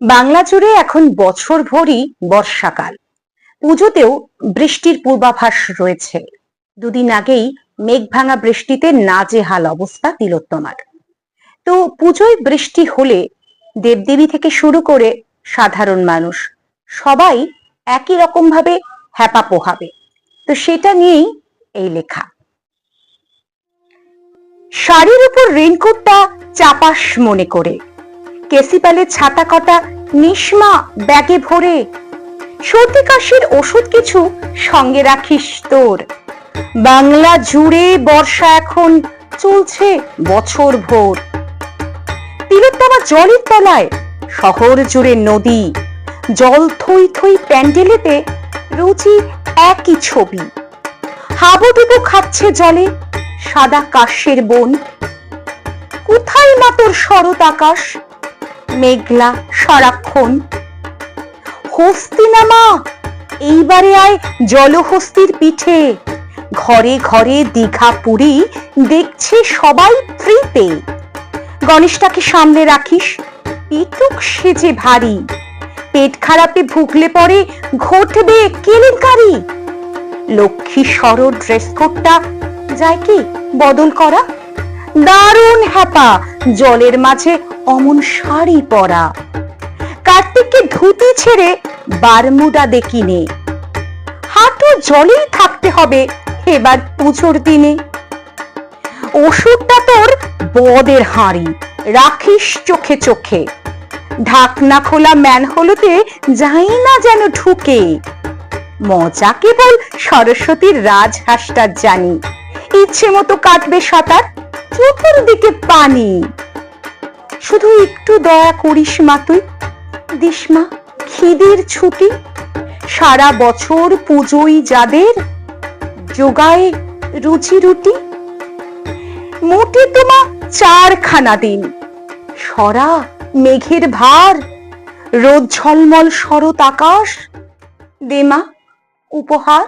বাংলা জুড়ে এখন বছর ভরই বর্ষাকাল। পুজোতেও বৃষ্টির পূর্বাভাস রয়েছে। দুদিন আগেই মেঘ ভাঙা বৃষ্টিতে নাজেহাল অবস্থা তিলোত্তমার। তো পুজোয় বৃষ্টি হলে দেবদেবী থেকে শুরু করে সাধারণ মানুষ সবাই একই রকম ভাবে হ্যাপা পোহাবে। তো সেটা নিয়েই এই লেখা। শাড়ির উপর রেনকোটটা চাপাস মনে করে। কেসিপালে ছাতা কটা নিসমা ব্যাগে ভরে। সর্দি কাশির ওষুধ কিছু সঙ্গে রাখিস তোর। বাংলা জুড়ে বর্ষা এখন চলছে বছর ভোর। তিলোত্তমা জলের তলায় শহর জুড়ে নদী। জল থই থই প্যান্ডেলেতে রুচি একই ছবি। হাবুডুবু খাচ্ছে জলে সাদা কাশের বন। কোথায় মা তোর শরৎ আকাশ? মেঘলা সারাক্ষণ। হস্তি না মা, এইবারে আয় জলহস্তির পিঠে। ঘরে ঘরে দীঘা পুরী দেখছে সবাই ফ্রিতে। গণেশটাকে সামনে রাখিস, পিটুক সেজে ভারী। পেট খারাপে ভুগলে পরে ঘটবে কেলেঙ্কারি। লক্ষ্মী সর ড্রেস কোডটা যায় কি বদল করা? দারুণ হ্যাপা, জলের মাঝে অমন শাড়ি পরা। কার্তিককে ধুতি ছেড়ে বারমুডা দেখিনে হাঁটু জলেই থাকতে হবে এবার পুজোর দিনে। ওষুধটা তোর বদের হাঁড়ি, রাখিস চোখে চোখে। ঢাকনা খোলা ম্যান ম্যানহোলতে যাই না যেন ঢুকে। মজা কেবল সরস্বতীর রাজহাঁসটা জানি। ইচ্ছে মতো কাটবে সাঁতার, চতুর্দিকে পানি। শুধু একটু দয়া করিস মা তুই। দিস মা, খিদের ছুটি। সারা বছর পুজোই যাদের যোগায় রুচি রুটি। মোটে তোমা চারখানা দিন। সরা মেঘের ভার, রোদ ঝলমল শরৎ আকাশ। দেমা উপহার।